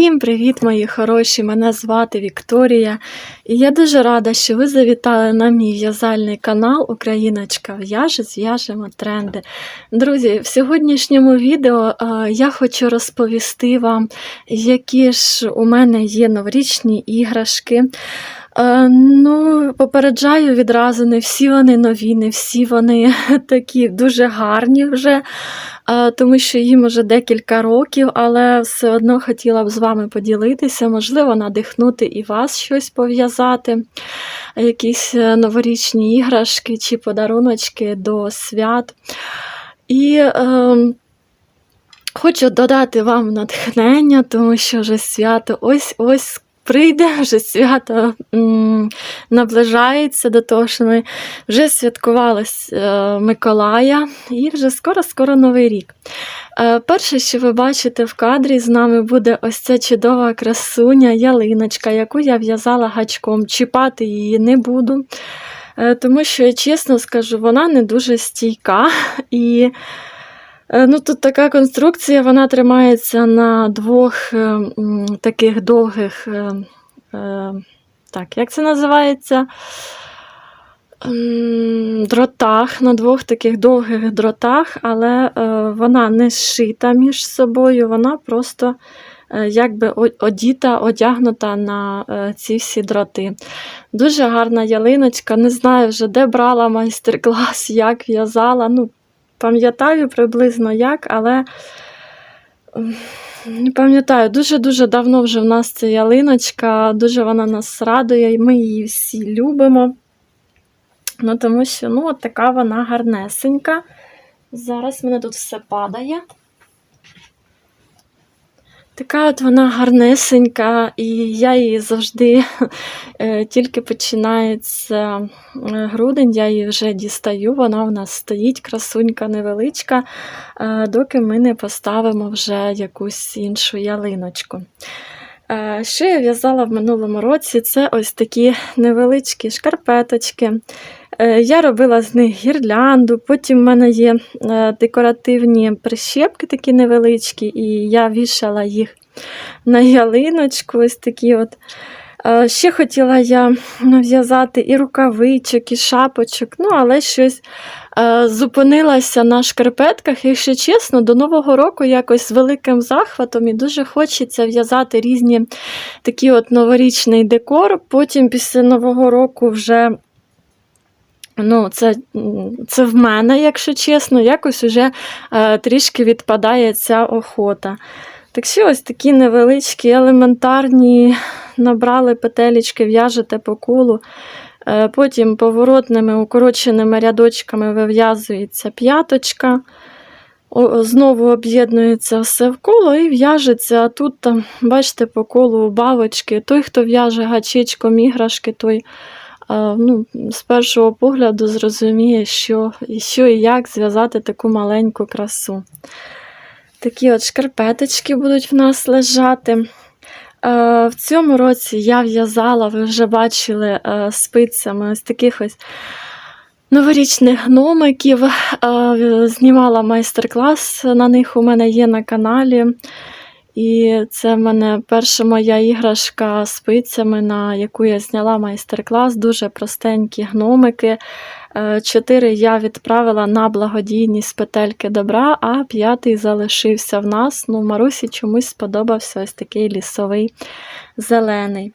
Всім привіт, мої хороші! Мене звати Вікторія, і я дуже рада, що ви завітали на мій в'язальний канал Україночка в'яже, зв'яжемо тренди. Друзі, в сьогоднішньому відео е, я хочу розповісти вам, які ж у мене є новорічні іграшки. Е, Ну, попереджаю відразу, не всі вони нові, не всі вони такі дуже гарні вже, е, тому що їм уже декілька років, але все одно хотіла б з вами поділитися, можливо, надихнути і вас щось пов'язати, якісь е, новорічні іграшки чи подаруночки до свят. І е, хочу додати вам натхнення, тому що вже свято ось-ось прийде, вже свято наближається до того, що ми вже святкували е, Миколая і вже скоро-скоро Новий рік. Е, перше, що ви бачите в кадрі, з нами буде ось ця чудова красуня, ялиночка, яку я в'язала гачком. Чіпати її не буду, е, тому що, я чесно скажу, вона не дуже стійка. і Ну, Тут така конструкція, вона тримається на двох е, таких довгих, е, е, так, як це називається? Дротах, на двох таких довгих дротах, але е, вона не зшита між собою, вона просто е, якби одіта, одягнута на е, ці всі дроти. Дуже гарна ялиночка. Не знаю вже, де брала майстер-клас, як в'язала. Ну, пам'ятаю приблизно як, але не пам'ятаю, дуже-дуже давно вже в нас ця ялиночка, дуже вона нас радує, і ми її всі любимо. Ну, тому що ну, от така вона гарнесенька. Зараз мене тут все падає. Така от вона гарнесенька, і я її завжди, е, тільки починається е, грудень, я її вже дістаю, вона в нас стоїть, красунька невеличка, е, доки ми не поставимо вже якусь іншу ялиночку. Що я в'язала в минулому році? Це ось такі невеличкі шкарпеточки. Е, Я робила з них гірлянду, потім в мене є е, декоративні прищепки такі невеличкі, і я вішала їх на ялиночку. Ось такі от. Е, Ще хотіла я в'язати і рукавичок, і шапочок, ну, але щось зупинилася на шкарпетках. І, Якщо чесно, до Нового року якось з великим захватом і дуже хочеться в'язати різні такі от новорічний декор. Потім після Нового року вже. Ну, це, це в мене, якщо чесно, якось уже е, трішки відпадає ця охота. Так що ось такі невеличкі, елементарні, набрали петелечки, в'яжете по колу. Е, потім поворотними укороченими рядочками вив'язується п'яточка. Знову об'єднується все в коло і в'яжеться. А тут, бачите, по колу бавочки. Той, хто в'яже гачечком іграшки, той ну, з першого погляду зрозуміє, що, що і як зв'язати таку маленьку красу. Такі от шкарпеточки будуть в нас лежати. В цьому році я в'язала, ви вже бачили спицями ось таких ось новорічних гномиків. Знімала майстер-клас на них у мене є на каналі. І це в мене перша моя іграшка з спицями, на яку я зняла майстер-клас. Дуже простенькі гномики. Е, Чотири я відправила на благодійність петельки добра, а п'ятий залишився в нас. Ну, Марусі чомусь сподобався ось такий лісовий зелений.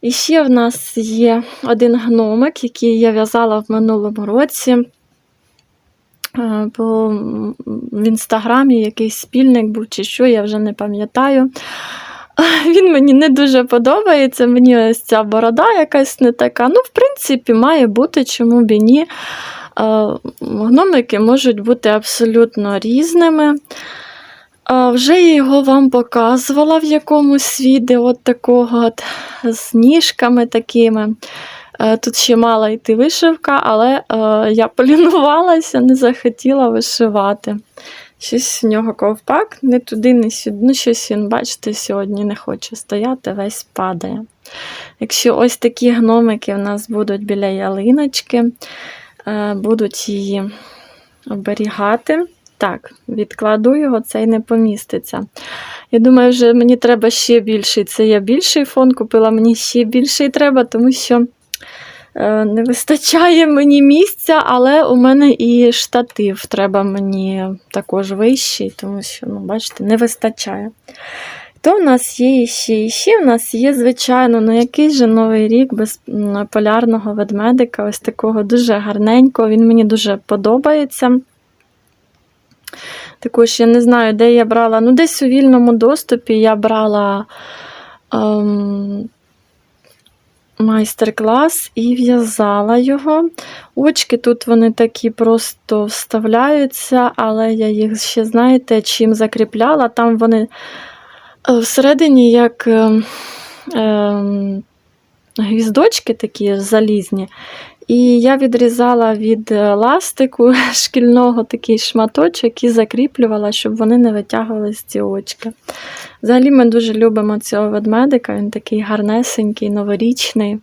І ще в нас є один гномик, який я в'язала в минулому році. Е, По, в інстаграмі якийсь спільник був чи що, я вже не пам'ятаю. Він мені не дуже подобається, мені ось ця борода якась не така. Ну, в принципі, має бути, чому б і ні. Е, Гномики можуть бути абсолютно різними. Вже я його вам показувала в якомусь відео такого от, з ніжками такими. Е, Тут ще мала йти вишивка, але е, я полінувалася, не захотіла вишивати. Щось в нього ковпак, не туди, не сюди. Ну, щось він, бачите, сьогодні не хоче стояти, весь падає. Якщо ось такі гномики в нас будуть біля ялиночки, е, будуть її оберігати. Так, відкладу його, цей не поміститься. Я думаю, вже мені треба ще більший. Це я більший фон купила, мені ще більший треба, тому що не вистачає мені місця, але у мене і штатив треба мені також вищий, тому що, ну, бачите, не вистачає. То в нас є і ще в нас є, звичайно, ну який же новий рік без полярного ведмедика, ось такого дуже гарненького. Він мені дуже подобається. Також я не знаю, де я брала. Ну, десь у вільному доступі я брала ем, майстер-клас і в'язала його. Очки тут вони такі просто вставляються, але я їх ще, знаєте, чим закріпляла. Там вони е, всередині як ем, ем, гвіздочки такі залізні. І я відрізала від е, ластику шкільного такий шматочок і закріплювала, щоб вони не витягувались ці очки. Взагалі ми дуже любимо цього ведмедика, він такий гарнесенький, новорічний.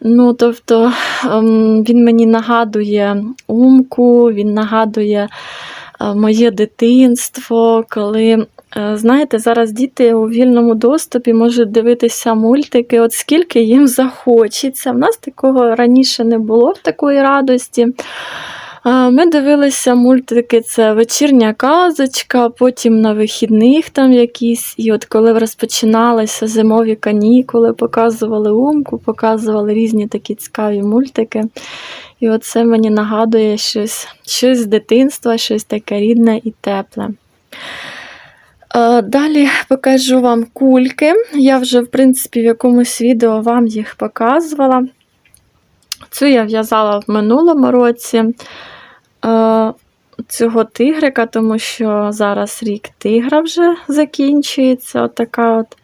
Ну, тобто ем, він мені нагадує умку, він нагадує е, моє дитинство, коли. е, Знаєте, зараз діти у вільному доступі можуть дивитися мультики, от скільки їм захочеться. В нас такого раніше не було в такої радості. Ми дивилися мультики, це вечірня казочка, потім на вихідних там якісь. І от коли розпочиналися зимові канікули, показували умку, показували різні такі цікаві мультики. І оце мені нагадує щось, щось з дитинства, щось таке рідне і тепле. Далі покажу вам кульки. Я вже, в принципі, в якомусь відео вам їх показувала. Цю я в'язала в минулому році е, цього тигрика, тому що зараз рік тигра вже закінчується. Отака от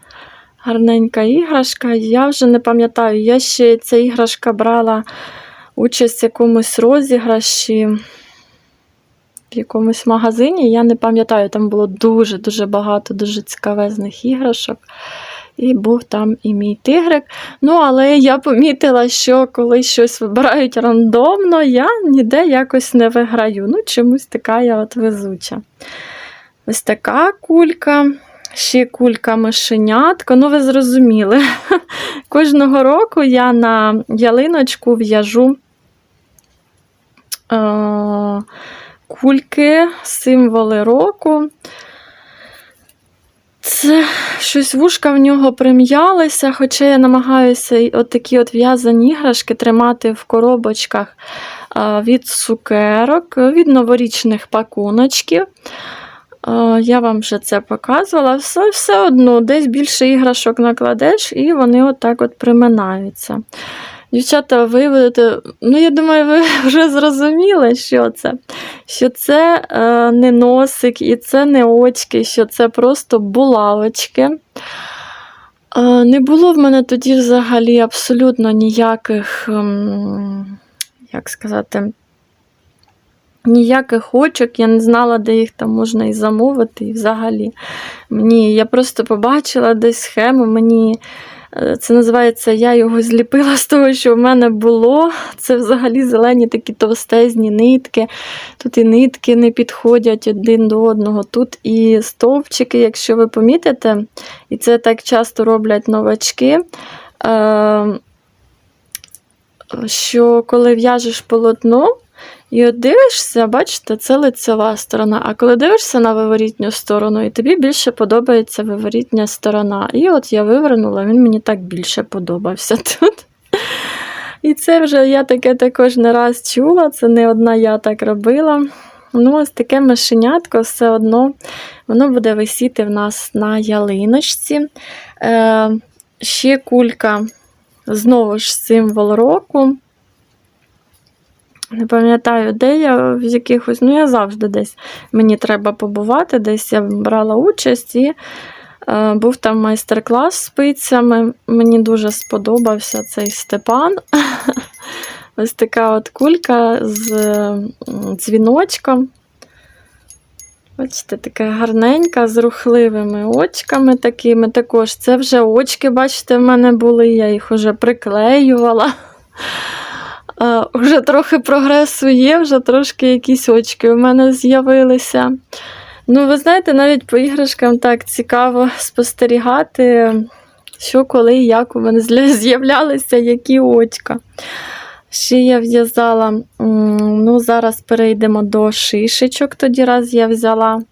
гарненька іграшка. Я вже не пам'ятаю, я ще ця іграшка брала участь в якомусь розіграші в якомусь магазині. Я не пам'ятаю, там було дуже-дуже багато дуже цікавезних іграшок. І був там і мій тигрик. Ну, але я помітила, що коли щось вибирають рандомно, я ніде якось не виграю. Ну, чомусь така я от везуча. Ось така кулька. Ще кулька мишенятка. Ну, ви зрозуміли. Кожного року я на ялиночку в'яжу е- кульки, символи року. Це щось вушка в нього прим'ялися, хоча я намагаюся от такі от в'язані іграшки тримати в коробочках від цукерок, від новорічних пакуночків. Я вам вже це показувала. Все, все одно десь більше іграшок накладеш, і вони отак от приминаються. Дівчата, ви будете, ну я думаю, ви вже зрозуміли, що це. Що це е, не носик і це не очки, що це просто булавочки. Е, не було в мене тоді взагалі абсолютно ніяких, ем, як сказати, ніяких очок. Я не знала, де їх там можна і замовити. І взагалі. Мені, я просто побачила десь схему, мені. Е, Це називається Я його зліпила з того, що в мене було. Це взагалі зелені такі товстезні нитки. Тут і нитки не підходять один до одного. Тут і стовпчики, якщо ви помітите, і це так часто роблять новачки. е, Що коли в'яжеш полотно, і от дивишся, бачите, це лицева сторона. А коли дивишся на виворітню сторону, і тобі більше подобається виворітня сторона. І от я вивернула, він мені так більше подобався тут. І це вже я таке також не раз чула, це не одна я так робила. Ну, ось таке мишенятко все одно воно буде висіти в нас на ялиночці. Е, ще кулька, знову ж символ року. Не пам'ятаю, де я в якихось, ну я завжди десь мені треба побувати, десь я брала участь і е, був там майстер-клас з спицями. Мені дуже сподобався цей Степан. Ось така от кулька з дзвіночком. Бачите, така гарненька, з рухливими очками такими також. Це вже очки, бачите, в мене були, я їх вже приклеювала. Е, Вже трохи прогресу є, вже трошки якісь очки у мене з'явилися. Ну, ви знаєте, навіть по іграшкам так цікаво спостерігати, що коли і як у мене з'являлися які очка. Ще я в'язала, ну, зараз перейдемо до шишечок, тоді раз я взяла.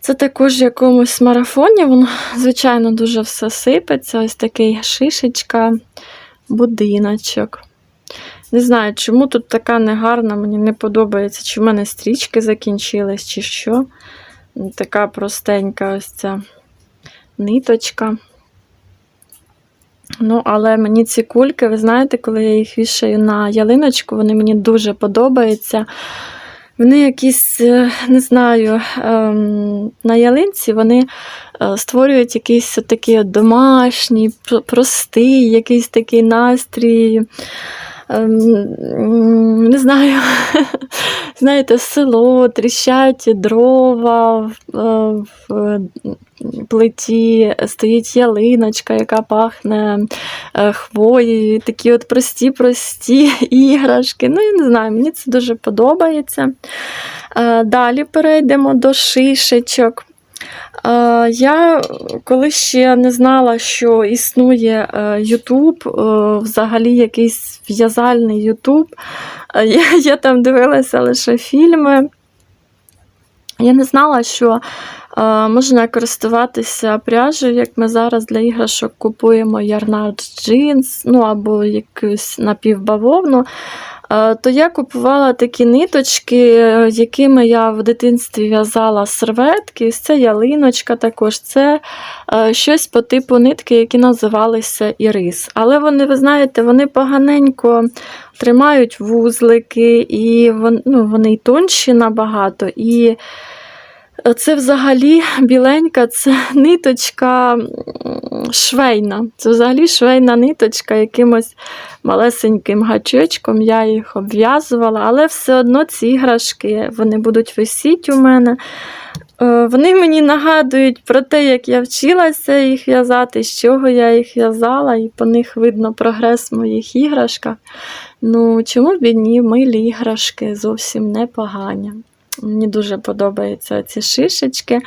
Це також в якомусь марафоні, воно, звичайно, дуже все сипеться. Ось такий шишечка, будиночок. Не знаю, чому тут така негарна, мені не подобається, чи в мене стрічки закінчились, чи що. Така простенька ось ця ниточка. Ну, але мені ці кульки, ви знаєте, коли я їх вішаю на ялиночку, вони мені дуже подобаються. Вони якісь, е, не знаю, ем, на ялинці вони е, створюють якийсь такий домашній, простий, якийсь такий настрій. Ем, Не знаю, знаєте, село, тріщать дрова в, е, плиті, стоїть ялиночка, яка пахне е, хвоєю, такі от прості-прості іграшки. Ну, я не знаю, мені це дуже подобається. Е, Далі перейдемо до шишечок. Е, Я коли ще не знала, що існує е, YouTube, е, взагалі якийсь в'язальний е, я, я там дивилася лише фільми. Я не знала, що можна користуватися пряжею, як ми зараз для іграшок купуємо ярнард джинс, ну або якусь напівбавовну. Е, То я купувала такі ниточки, е, якими я в дитинстві в'язала серветки. Це ялиночка також. Це е, щось по типу нитки, які називалися ірис. Але вони, ви знаєте, вони поганенько тримають вузлики, і вони, ну, вони тонші набагато. І це взагалі біленька, це ниточка швейна. Це взагалі швейна ниточка якимось малесеньким гачочком. Я їх обв'язувала, але все одно ці іграшки вони будуть висіти у мене. Е, Вони мені нагадують про те, як я вчилася їх в'язати, з чого я їх в'язала, і по них видно прогрес в моїх іграшках. Ну, чому б ні, милі іграшки зовсім непогані. Мені дуже подобаються ці шишечки.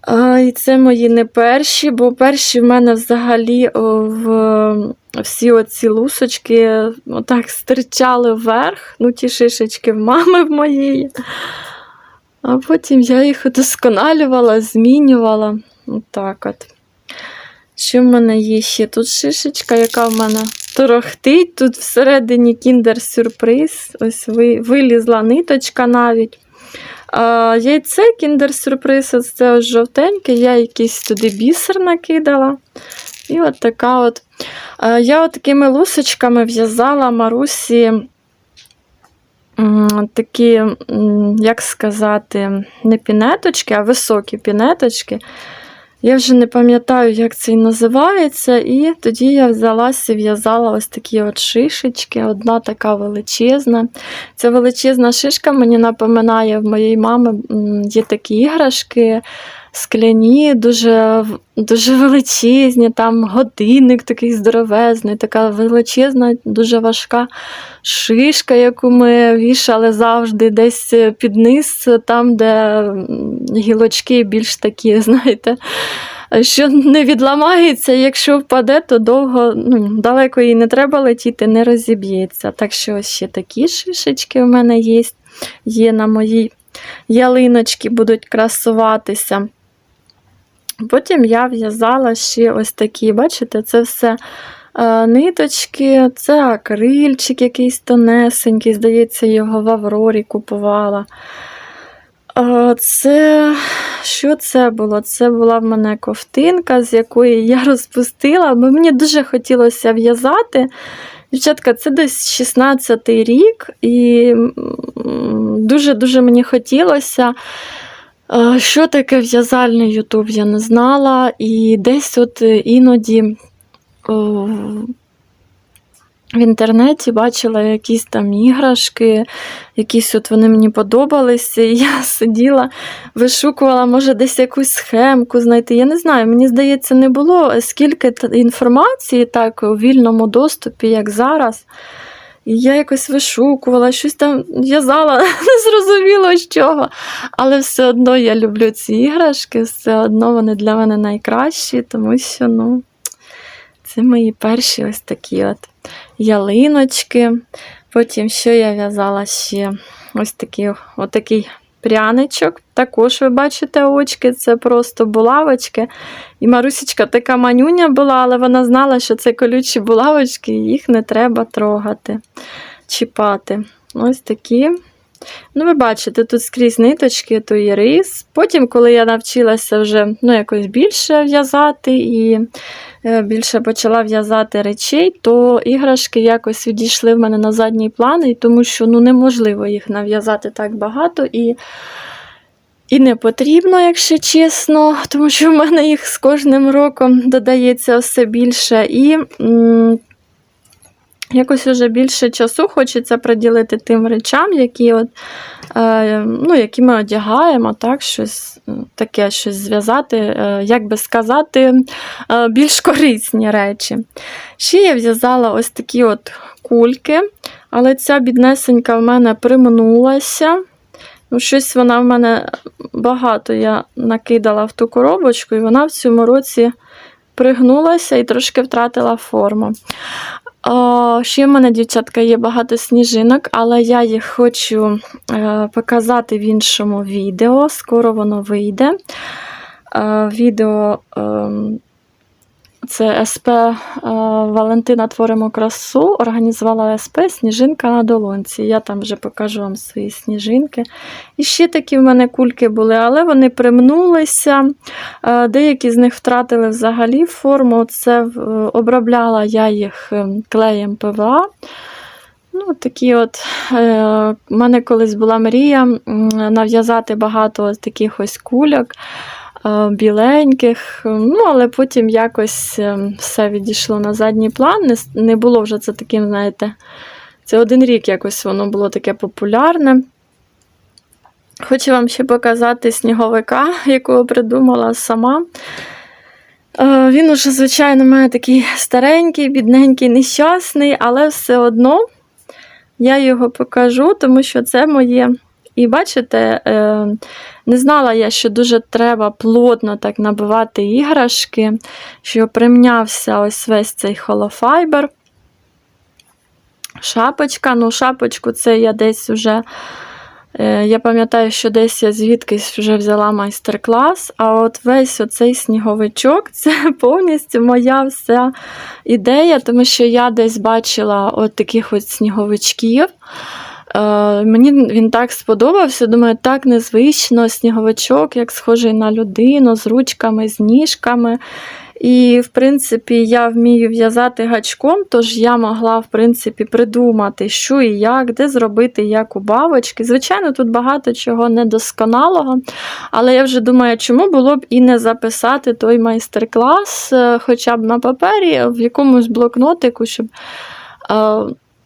А, І це мої не перші, бо перші в мене взагалі в, всі оці лусочки отак стирчали вверх, ну ті шишечки в мами в моєї. А потім я їх удосконалювала, змінювала. Отак от. Що в мене є ще? Тут шишечка, яка в мене торохтить. Тут всередині кіндер-сюрприз. Ось ви- вилізла ниточка навіть. Яйце кіндер-сюрприз, це ось жовтеньке, я якийсь туди бісер накидала. І от така от. Я от такими лусочками в'язала Марусі такі, як сказати, не пінеточки, а високі пінеточки. Я вже не пам'ятаю, як це і називається. І тоді я взялася і в'язала ось такі от шишечки, одна така величезна. Ця величезна шишка мені напоминає в моєї мами є такі іграшки. Скляні, дуже, дуже величезні, там годинник такий здоровезний, така величезна, дуже важка шишка, яку ми вішали завжди десь під низ, там, де гілочки більш такі, знаєте, що не відламається, якщо впаде, то довго, ну, далеко їй не треба летіти, не розіб'ється. Так що ось ще такі шишечки у мене є, є на моїй ялиночці, будуть красуватися. Потім я в'язала ще ось такі, бачите, це все е, ниточки, це акрильчик якийсь тонесенький, здається, його в Аврорі купувала. Е, Це що це було? Це була в мене ковтинка, з якої я розпустила, бо мені дуже хотілося в'язати. Дівчатка, це десь 16-й рік, і дуже-дуже мені хотілося. Е, Що таке в'язальний Ютуб, я не знала. І десь от е, іноді о, в інтернеті бачила якісь там іграшки, якісь от вони мені подобалися. І я сиділа, вишукувала, може, десь якусь схемку знайти. Я не знаю, мені здається, не було скільки інформації так у вільному доступі, як зараз. І я якось вишукувала, щось там в'язала, не зрозуміло з чого. Але все одно я люблю ці іграшки, все одно вони для мене найкращі, тому що ну, це мої перші ось такі от ялиночки. Потім, що я в'язала ще ось такий, отакий пряничок. Також ви бачите очки, це просто булавочки. І Марусечка така манюня була, але вона знала, що це колючі булавочки, і їх не треба трогати, чіпати. Ось такі. Ну, ви бачите, тут скрізь ниточки, то і рис. Потім, коли я навчилася вже ну, якось більше в'язати і е, більше почала в'язати речей, то іграшки якось відійшли в мене на задній план, і тому що ну, неможливо їх нав'язати так багато. І і не потрібно, якщо чесно, тому що в мене їх з кожним роком додається все більше. І м, якось вже більше часу хочеться приділити тим речам, які от, е, ну, які ми одягаємо, так, щось е, таке щось зв'язати, е, як би сказати, е, більш корисні речі. Ще я в'язала ось такі от кульки, але ця біднесенька в мене примнулася. Ну, щось вона в мене багато я накидала в ту коробочку, і вона в цьому році пригнулася і трошки втратила форму. О, ще в мене, дівчатка, є багато сніжинок, але я їх хочу е, показати в іншому відео. Скоро воно вийде. Е, відео е, це СП е, Валентина Творимо красу. Організувала СП Сніжинка на долонці. Я там вже покажу вам свої сніжинки. І ще такі в мене кульки були, але вони примнулися. Е, Деякі з них втратили взагалі форму. Це е, обробляла я їх клеєм ПВА. Ну, такі от, е, У мене колись була мрія нав'язати багато таких ось кульок біленьких. Ну, але потім якось е, все відійшло на задній план. Не, не було вже це таким, знаєте, це один рік якось воно було таке популярне. Хочу вам ще показати сніговика, якого придумала сама. Е, Він уже, звичайно, має такий старенький, бідненький, нещасний, але все одно я його покажу, тому що це моє. І бачите, е, не знала я, що дуже треба плотно так набивати іграшки, що примнявся ось весь цей холофайбер. Шапочка, ну, шапочку це я десь вже. е, Я пам'ятаю, що десь я звідкись вже взяла майстер-клас, а от весь оцей сніговичок це повністю моя вся ідея, тому що я десь бачила от таких от сніговичків. Е, Мені він так сподобався. Думаю, так незвично, сніговичок, як схожий на людину, з ручками, з ніжками. І, в принципі, я вмію в'язати гачком, тож я могла, в принципі, придумати, що і як, де зробити, як у бабочки. Звичайно, тут багато чого недосконалого, але я вже думаю, чому було б і не записати той майстер-клас, е, хоча б на папері, в якомусь блокнотику, щоб.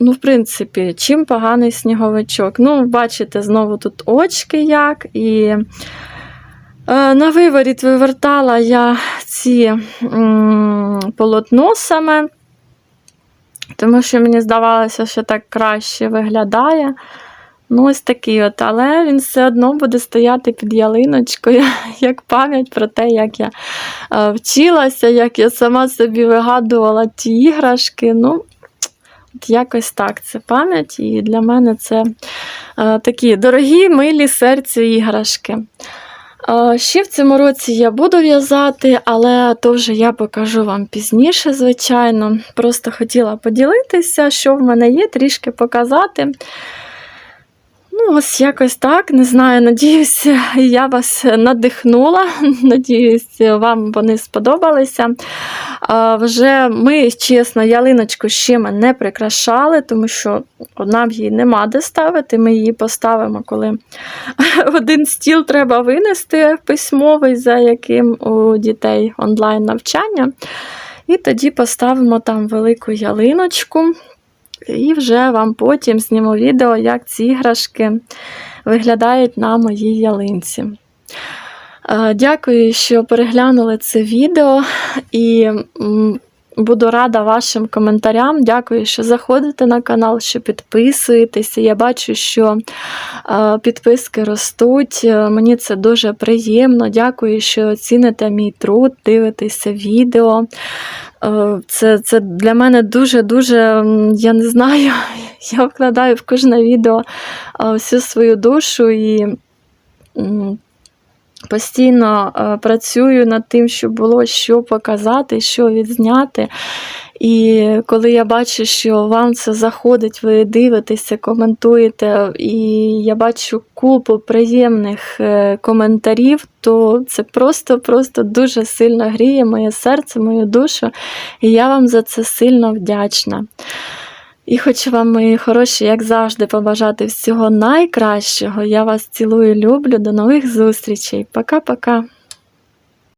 Ну, в принципі, чим поганий сніговичок? Ну, бачите, знову тут очки як. І е, на виворіт вивертала я ці полотно саме, тому що мені здавалося, що так краще виглядає. Ну, ось такий от, але він все одно буде стояти під ялиночкою, як пам'ять про те, як я е, вчилася, як я сама собі вигадувала ті іграшки. Ну, якось так це пам'ять, і для мене це е, такі дорогі, милі серцю іграшки. Е, ще в цьому році я буду в'язати, але то вже я покажу вам пізніше, звичайно. Просто хотіла поділитися, що в мене є, трішки показати. Ну, ось якось так. Не знаю, надіюсь, я вас надихнула. Надіюсь, вам вони сподобалися. А, вже ми, чесно, ялиночку ще ми не прикрашали, тому що нам її нема де ставити. Ми її поставимо, коли один стіл треба винести письмовий, за яким у дітей онлайн навчання. І тоді поставимо там велику ялиночку. І вже вам потім зніму відео, як ці іграшки виглядають на моїй ялинці. Е, Дякую, що переглянули це відео. І Буду рада вашим коментарям. Дякую, що заходите на канал, що підписуєтеся. Я бачу, що е, підписки ростуть. Е, Мені це дуже приємно. Дякую, що ціните мій труд, дивитеся відео. Е, Це, це для мене дуже-дуже, я не знаю, я вкладаю в кожне відео е, всю свою душу і постійно е, працюю над тим, щоб було що показати, що відзняти. І коли я бачу, що вам це заходить, ви дивитеся, коментуєте, і я бачу купу приємних е, коментарів, то це просто-просто дуже сильно гріє моє серце, мою душу. І я вам за це сильно вдячна. І хочу вам, мої хороші, як завжди, побажати всього найкращого. Я вас цілую, люблю. До нових зустрічей. Пока-пока.